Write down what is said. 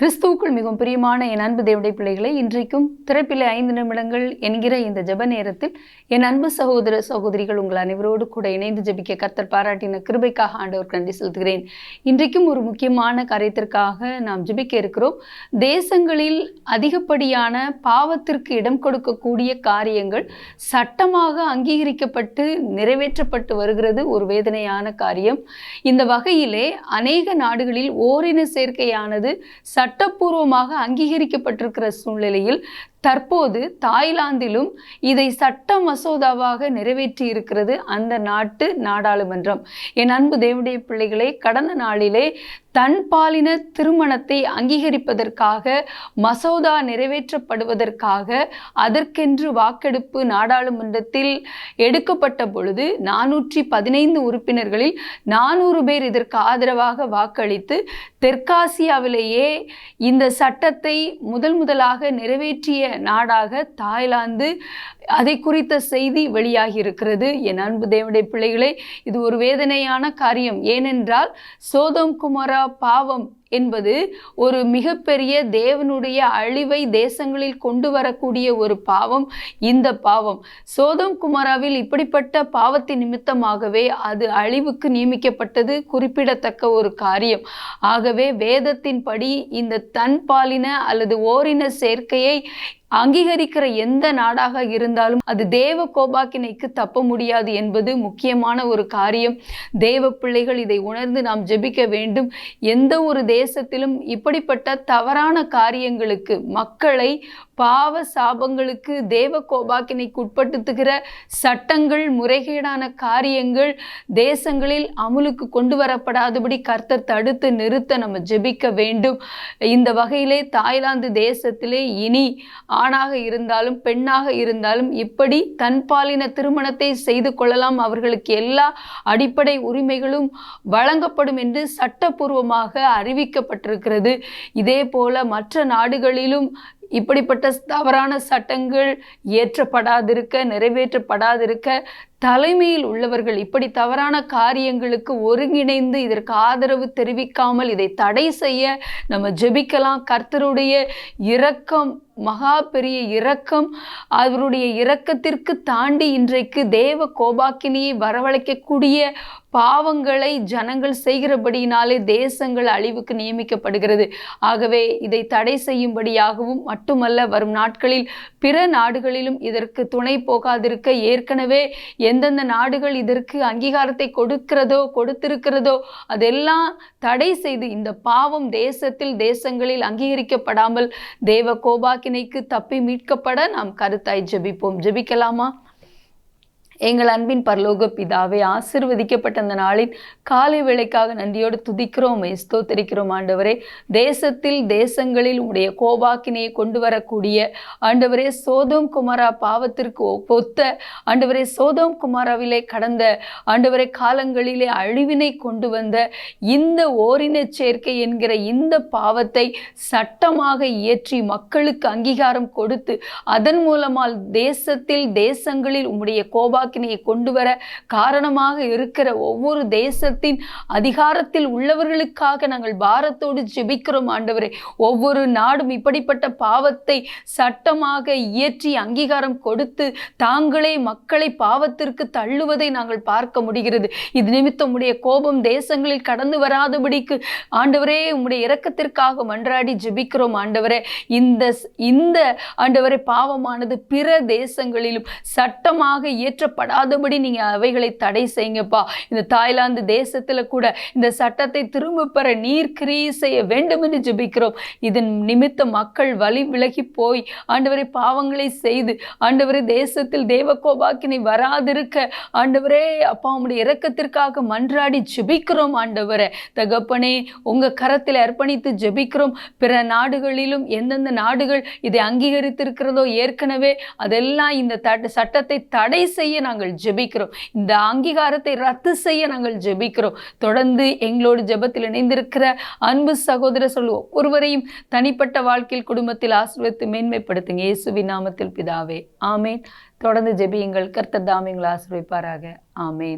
கிறிஸ்துவுக்குள் மிகவும் பிரியமான என் அன்பு தேவடைய பிள்ளைகளை இன்றைக்கும் திறப்பிலே ஐந்து நிமிடங்கள் என்கிற இந்த ஜெப நேரத்தில் என் அன்பு சகோதர சகோதரிகள் உங்கள் அனைவரோடு கூட இணைந்து ஜெபிக்க கர்த்தர் பாராட்டின கிருபைக்காக ஆண்டவர் கண்டி செலுத்துகிறேன். இன்றைக்கும் ஒரு முக்கியமான காரியத்திற்காக நாம் ஜபிக்க இருக்கிறோம். தேசங்களில் அதிகப்படியான பாவத்திற்கு இடம் கொடுக்கக்கூடிய காரியங்கள் சட்டமாக அங்கீகரிக்கப்பட்டு நிறைவேற்றப்பட்டு வருகிறது. ஒரு வேதனையான காரியம். இந்த வகையிலே அநேக நாடுகளில் ஓரின சேர்க்கையானது சட்டப்பூர்வமாக அங்கீகரிக்கப்பட்டிருக்கிற சூழ்நிலையில் தற்போது தாய்லாந்திலும் இதை சட்ட மசோதாவாக நிறைவேற்றி இருக்கிறது அந்த நாட்டு நாடாளுமன்றம். என் அன்பு தேவடைய பிள்ளைகளே கடந்த நாளிலே தன் பாலின திருமணத்தை அங்கீகரிப்பதற்காக மசோதா நிறைவேற்றப்படுவதற்காக அதற்கென்று வாக்கெடுப்பு நாடாளுமன்றத்தில் எடுக்கப்பட்ட பொழுது நானூற்றி பதினைந்து உறுப்பினர்களில் நானூறு பேர் இதற்கு ஆதரவாக வாக்களித்து தெற்காசியாவிலேயே இந்த சட்டத்தை முதல் முதலாக நிறைவேற்றிய நாடாக தாய்லாந்து அதை குறித்த செய்தி வெளியாகி இருக்கிறது என் அன்பு தேவனுடைய பிள்ளைகளே இது ஒரு வேதனையான காரியம். ஏனென்றால் சோதம் குமாரா பாவம் என்பது ஒரு மிகப்பெரிய தேவனுடைய அழிவை தேசங்களில் கொண்டு வரக்கூடிய ஒரு பாவம். இந்த பாவம் சோதம் குமாராவில் இப்படிப்பட்ட பாவத்தின் நிமித்தமாகவே அது அழிவுக்கு நியமிக்கப்பட்டது குறிப்பிடத்தக்க ஒரு காரியம். ஆகவே வேதத்தின்படி இந்த தன் பாலின அல்லது ஓரின சேர்க்கையை அங்கீகரிக்கிற எந்த நாடாக இருந்தாலும் அது தேவ கோபாக்கினைக்கு தப்ப முடியாது என்பது முக்கியமான ஒரு காரியம். தேவ பிள்ளைகள் இதை உணர்ந்து நாம் ஜெபிக்க வேண்டும். எந்த ஒரு தேசத்திலும் இப்படிப்பட்ட தவறான காரியங்களுக்கு மக்களை பாவ சாபங்களுக்கு தேவ கோபாக்கினைக்கு உட்படுத்துகிற சட்டங்கள் முறைகேடான காரியங்கள் தேசங்களில் அமுலுக்கு கொண்டு வரப்படாதபடி கர்த்தர் தடுத்து நிறுத்த நம்ம ஜெபிக்க வேண்டும். இந்த வகையிலே தாய்லாந்து தேசத்திலே இனி ஆணாக இருந்தாலும் பெண்ணாக இருந்தாலும் இப்படி தன் பாலின திருமணத்தை செய்து கொள்ளலாம். அவர்களுக்கு எல்லா அடிப்படை உரிமைகளும் வழங்கப்படும் என்று சட்டப்பூர்வமாக அறிவிக்கப்பட்டிருக்கிறது. இதே போல மற்ற நாடுகளிலும் இப்படிப்பட்ட தவறான சட்டங்கள் ஏற்றப்படாதிருக்க நிறைவேற்றப்படாதிருக்க தலைமையில் உள்ளவர்கள் இப்படி தவறான காரியங்களுக்கு ஒருங்கிணைந்து இதற்கு ஆதரவு தெரிவிக்காமல் இதை தடை செய்ய நம்ம ஜெபிக்கலாம். கர்த்தருடைய இரக்கம் மகா பெரிய இரக்கம் அவருடைய இரக்கத்திற்கு தாண்டி இன்றைக்கு தேவ கோபாக்கினியை வரவழைக்கக்கூடிய பாவங்களை ஜனங்கள் செய்கிறபடியினாலே தேசங்கள் அழிவுக்கு நியமிக்கப்படுகிறது. ஆகவே இதை தடை செய்யும்படியாகவும் மட்டுமல்ல வரும் நாட்களில் பிற நாடுகளிலும் இதற்கு துணை போகாதிருக்க ஏற்கனவே எந்தெந்த நாடுகள் இதற்கு அங்கீகாரத்தை கொடுக்கிறதோ கொடுத்திருக்கிறதோ அதெல்லாம் தடை செய்து இந்த பாவம் தேசத்தில் தேசங்களில் அங்கீகரிக்கப்படாமல் தேவ கோபாக்கினைக்கு தப்பி மீட்கப்பட நாம் கருத்தாய் ஜெபிப்போம். ஜெபிக்கலாமா? எங்கள் அன்பின் பரலோக பிதாவை ஆசிர்வதிக்கப்பட்ட அந்த நாளின் காலை வேளைக்காக நன்றியோடு துதிக்கிறோம் ஸ்தோத்தரிக்கிறோம் ஆண்டவரே. தேசத்தில் தேசங்களில் உடைய கோபாக்கினையை கொண்டு வரக்கூடிய ஆண்டவரே சோதோம் குமாரா பாவத்திற்கு ஒத்த ஆண்டவரே சோதோம் குமாராவிலே கடந்த ஆண்டவரே காலங்களிலே அழிவினை கொண்டு வந்த இந்த ஓரின சேர்க்கை என்கிற இந்த பாவத்தை சட்டமாக இயற்றி மக்களுக்கு அங்கீகாரம் கொடுத்து அதன் மூலமால் தேசத்தில் தேசங்களில் உம்முடைய கோபா வாக்கினையை கொண்டு வர காரணமாக இருக்கிற ஒவ்வொரு தேசத்தின் அதிகாரத்தில் உள்ளவர்களுக்காக நாங்கள் பாரத்தோடு ஜெபிக்கிறோம் ஆண்டவரே. ஒவ்வொரு நாடும் இப்படிப்பட்ட பாவத்தை சட்டமாக இயற்றி அங்கீகாரம் கொடுத்து தாங்களே மக்களை பாவத்திற்கு தள்ளுவதை நாங்கள் பார்க்க முடிகிறது. இது நிமித்தம் உடைய கோபம் தேசங்களில் கடந்து வராதபடிக்கு ஆண்டவரே உம்முடைய இரக்கத்திற்காக மன்றாடி ஜெபிக்கிறோம் ஆண்டவரே. இந்த இந்த ஆண்டவரே பாவமானது பிற தேசங்களிலும் சட்டமாக இயற்ற படாதபடி நீங்கள் அவைகளை தடை செய்யுங்கப்பா. இந்த தாய்லாந்து தேசத்தில் கூட இந்த சட்டத்தை திரும்ப பெற நீர் கிரியை செய்ய வேண்டும் என்று ஜெபிக்கிறோம். இதன் நிமித்த மக்கள் வழி விலகி போய் ஆண்டவரை பாவங்களை செய்து ஆண்டவரை தேசத்தில் தேவகோபாக்கினை வராதிருக்க ஆண்டவரே அப்பா உங்களுடைய இறக்கத்திற்காக மன்றாடி ஜெபிக்கிறோம் ஆண்டவரை. தகப்பனே உங்கள் கரத்தில் அர்ப்பணித்து ஜெபிக்கிறோம். பிற நாடுகளிலும் எந்தெந்த நாடுகள் இதை அங்கீகரித்திருக்கிறதோ ஏற்கனவே அதெல்லாம் இந்த தட்ட சட்டத்தை தடை செய்ய நாங்கள் ஜெபிக்கிறோம். இந்த அங்கீகாரத்தை ரத்து செய்ய நாங்கள் ஜெபிக்கிறோம். தொடர்ந்து எங்களோடு ஜெபத்தில் இணைந்திருக்கிற அன்பு சகோதர சொல் ஒவ்வொருவரையும் தனிப்பட்ட வாழ்க்கையில் குடும்பத்தில் ஆசீர்வதித்து மேன்மைப்படுத்துங்க. இயேசுவி நாமத்தில் பிதாவே. ஆமேன். தொடர்ந்து ஜெபியுங்கள். கர்த்தர் தாமியங்களை ஆசிர்விப்பாராக ஆமேன்.